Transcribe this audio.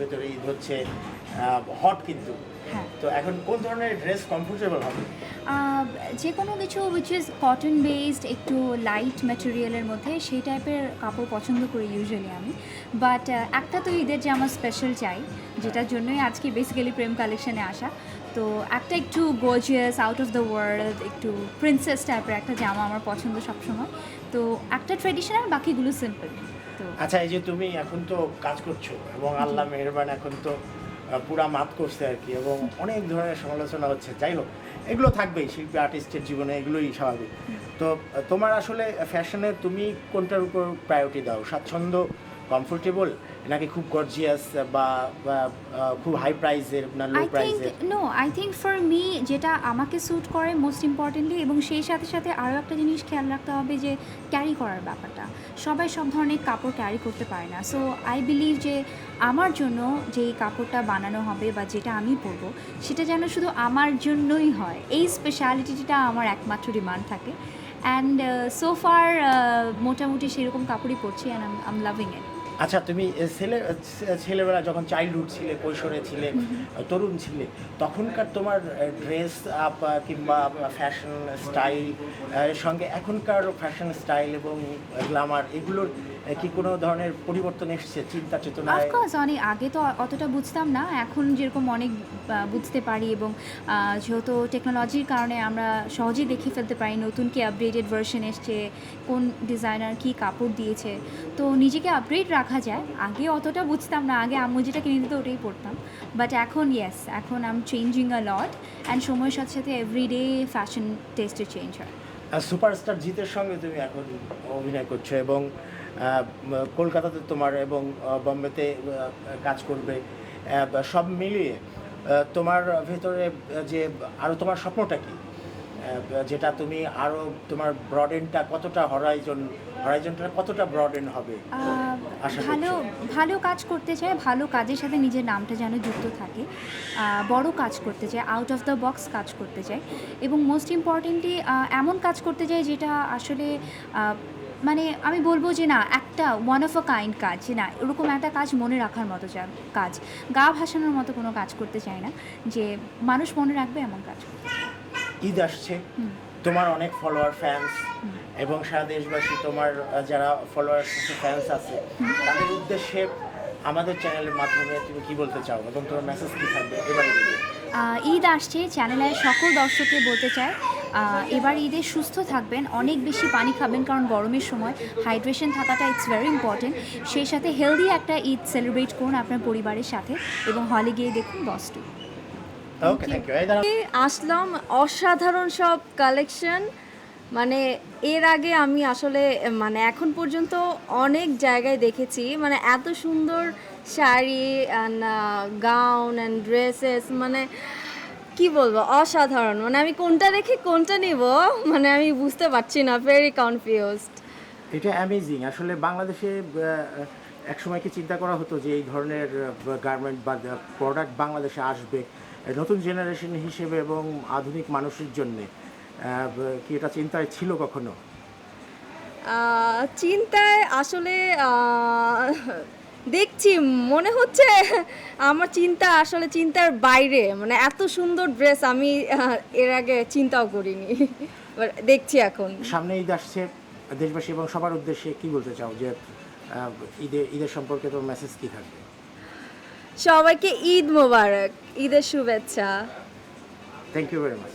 ভেতরে ঈদ হচ্ছে হট কিন্তু। হ্যাঁ। তো এখন কোন ধরনের ড্রেস কমফোর্টেবল হবে? যে কোনো কিছু উইচ ইজ কটন বেসড একটু লাইট ম্যাটেরিয়ালের মধ্যে সেই টাইপের কাপড় পছন্দ করি ইউজুয়ালি আমি। বাট একটা তো ঈদের যে আমার স্পেশাল চাই যেটার জন্যই আজকে বেসিক্যালি প্রেম কালেকশনে আসা। তো একটা একটু gorgeous out of the world একটু প্রিন্সেস টাইপের একটা জামা আমার পছন্দ সবসময়। তো একটা ট্রেডিশনাল বাকিগুলো সিম্পল তো। আচ্ছা এই যে তুমি এখন তো কাজ করছ এবং আল্লাহ মেহরবান এখন তো পুরা মাত করছে আর কি এবং অনেক ধরনের সমালোচনা হচ্ছে। যাই হোক এগুলো থাকবেই শিল্পী আর্টিস্টের জীবনে এগুলোই স্বাভাবিক। তো তোমার আসলে ফ্যাশনে তুমি কোনটার উপর প্রায়োরিটি দাও? স্বাচ্ছন্দ্য কমফোর্টেবল নাকি খুব গর্জিয়াস বা খুব হাই প্রাইসের না লো প্রাইসের no I think for me যেটা আমাকে স্যুট করে মোস্ট ইম্পর্টেন্টলি এবং সেই সাথে সাথে আরও একটা জিনিস খেয়াল রাখতে হবে যে ক্যারি করার ব্যাপারটা। সবাই সব ধরনের কাপড় ক্যারি করতে পারে না। সো আই বিলিভ যে আমার জন্য যেই কাপড়টা বানানো হবে বা যেটা আমি পরবো সেটা যেন শুধু আমার জন্যই হয়। এই স্পেশালিটিটা আমার একমাত্র ডিমান্ড থাকে। অ্যান্ড সো ফার মোটামুটি সেরকম কাপড়ই পরছি অ্যান্ড আম লাভিং ইট আচ্ছা তুমি ছেলে ছেলেবেলা যখন চাইল্ডহুড ছিলে কৈশোরে ছিলে তরুণ ছিলে তখনকার তোমার ড্রেস আপ কিংবা ফ্যাশন স্টাইল সঙ্গে এখনকার ফ্যাশন স্টাইল এবং গ্লামার এগুলোর কি কোনো ধরনের পরিবর্তন এসেছে চিন্তা চেতনায়? অফকোর্স অনেক আগে তো অতটা বুঝতাম না এখন যেরকম অনেক বুঝতে পারি এবং যেহেতু টেকনোলজির কারণে আমরা সহজেই দেখে ফেলতে পারি নতুন কি আপডেটেড ভার্সন এসছে কোন ডিজাইনার কি কাপড় দিয়েছে তো নিজেকে আপডেট রাখা যায়। আগে অতটা বুঝতাম না। আগে আম্মু যেটা কিনে দিত ওটাই পড়তাম। বাট এখন ইয়েস এখন am changing a lot and সময়ের সাথে সাথে এভরিডে ফ্যাশন টেস্টে চেঞ্জ হয়। সুপারস্টার জিতের সঙ্গে তুমি এখন অভিনয় করছ এবং কলকাতাতে তোমার এবং বম্বেতে কাজ করবে। সব মিলিয়ে তোমার ভেতরে যে আরও তোমার স্বপ্নটা কি? যেটা তুমি আরও তোমার ব্রডেনটা কতটা হরাইজন হরাইজনটা কতটা ব্রডেন হবে? ভালো ভালো কাজ করতে চায় ভালো কাজের সাথে নিজের নামটা যেন যুক্ত থাকে। বড় কাজ করতে চায় আউট অফ দ্য বক্স কাজ করতে চায়। এবং মোস্ট ইম্পর্টেন্টলি এমন কাজ করতে চায় যেটা আসলে মানে আমি বলব যে না একটা ওয়ান অফ আ কাইন্ড কাজ যে না এরকম একটা কাজ মনে রাখার মতো কাজ। গা ভাসানোর মতো কোনো কাজ করতে চায় না যে মানুষ মনে রাখবে এমন কাজ ঈদ আসছে। তোমার অনেক ফলোয়ার ফ্যান্স এবং সারা দেশবাসী তোমার যারা ফলোয়ার ফ্যান্স আছে, তাদের উদ্দেশ্যে আমাদের চ্যানেলের মাধ্যমে তুমি কি বলতে চাও? এবং তোমার মেসেজ কি থাকবে? এবারে ঈদ আসছে চ্যানেলের সকল দর্শককে বলতে চাই এবার ঈদে সুস্থ থাকবেন, অনেক বেশি পানি খাবেন, কারণ গরমের সময় হাইড্রেশন থাকাটা ইটস ভেরি ইম্পর্টেন্ট সেই সাথে হেলদি একটা ঈদ সেলিব্রেট করুন আপনার পরিবারের সাথে, এবং হলে গিয়ে দেখুন বস্টু ওকে থ্যাংক ইউ আসলাম অসাধারণ সব কালেকশন মানে এর আগে আমি আসলে মানে এখন পর্যন্ত অনেক জায়গায় দেখেছি। মানে এত সুন্দর sari and gown and dresses মানে কি বলব অসাধারণ। মানে আমি কোনটা রেখে কোনটা নিব মানে আমি বুঝতে পারছি না ভেরি কনফিউজড এটা অ্যামেজিং আসলে বাংলাদেশে এক সময় কি চিন্তা করা হতো যে এই ধরনের গার্মেন্ট বা প্রোডাক্ট বাংলাদেশে আসবে? নতুন জেনারেশন হিসেবে এবং আধুনিক মানুষের জন্যে কি এটা চিন্তায় ছিল কখনো? চিন্তায় আসলে দেখছি মনে হচ্ছে আমার চিন্তা আসলে চিন্তার বাইরে মানে এত সুন্দর ড্রেস আমি এর আগে চিন্তাও করিনি দেখছি এখন। সামনে ঈদ আসছে দেশবাসী এবং সবার উদ্দেশ্যে কি বলতে চাও যে ঈদে ঈদের সম্পর্কে তোমার মেসেজ কি থাকবে? সবাইকে ঈদ মোবারক ঈদের শুভেচ্ছা। Thank you very much